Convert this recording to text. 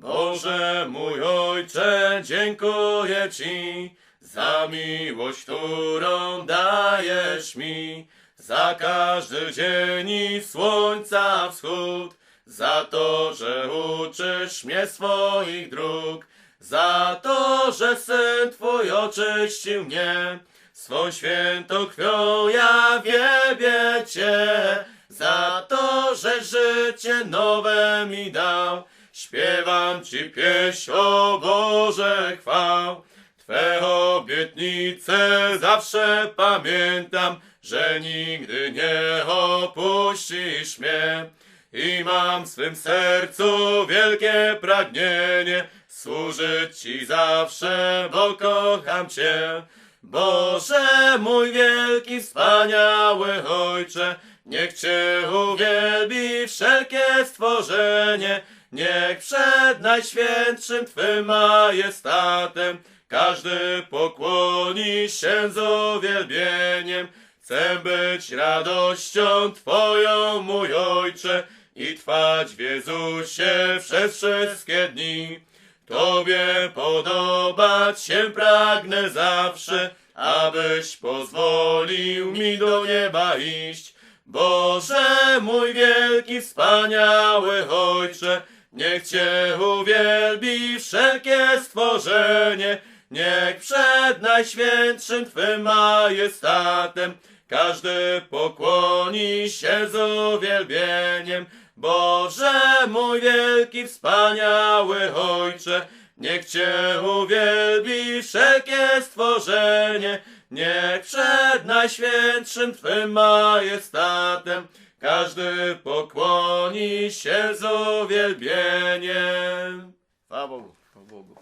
Boże mój Ojcze, dziękuję Ci za miłość, którą dajesz mi, za każdy dzień i słońca wschód, za to, że uczysz mnie swoich dróg, za to, że Syn Twój oczyścił mnie, swą świętą krwią ja wielbię Cię, za to, że życie nowe mi dał. Śpiewam Ci pieśń, o Boże chwał. Twe obietnice zawsze pamiętam, że nigdy nie opuścisz mnie. I mam w swym sercu wielkie pragnienie służyć Ci zawsze, bo kocham Cię. Boże mój wielki, wspaniały Ojcze, niech Cię uwielbi wszelkie stworzenie, niech przed Najświętszym Twym majestatem każdy pokłoni się z uwielbieniem. Chcę być radością Twoją, mój Ojcze, i trwać w Jezusie przez wszystkie dni. Tobie podobać się pragnę zawsze, abyś pozwolił mi do nieba iść. Boże mój wielki, wspaniały Ojcze, niech Cię uwielbi wszelkie stworzenie, niech przed Najświętszym Twym majestatem każdy pokłoni się z uwielbieniem. Boże mój wielki, wspaniały Ojcze, niech Cię uwielbi wszelkie stworzenie, niech przed Najświętszym Twym majestatem każdy pokłoni się z uwielbieniem. Chwała Bogu.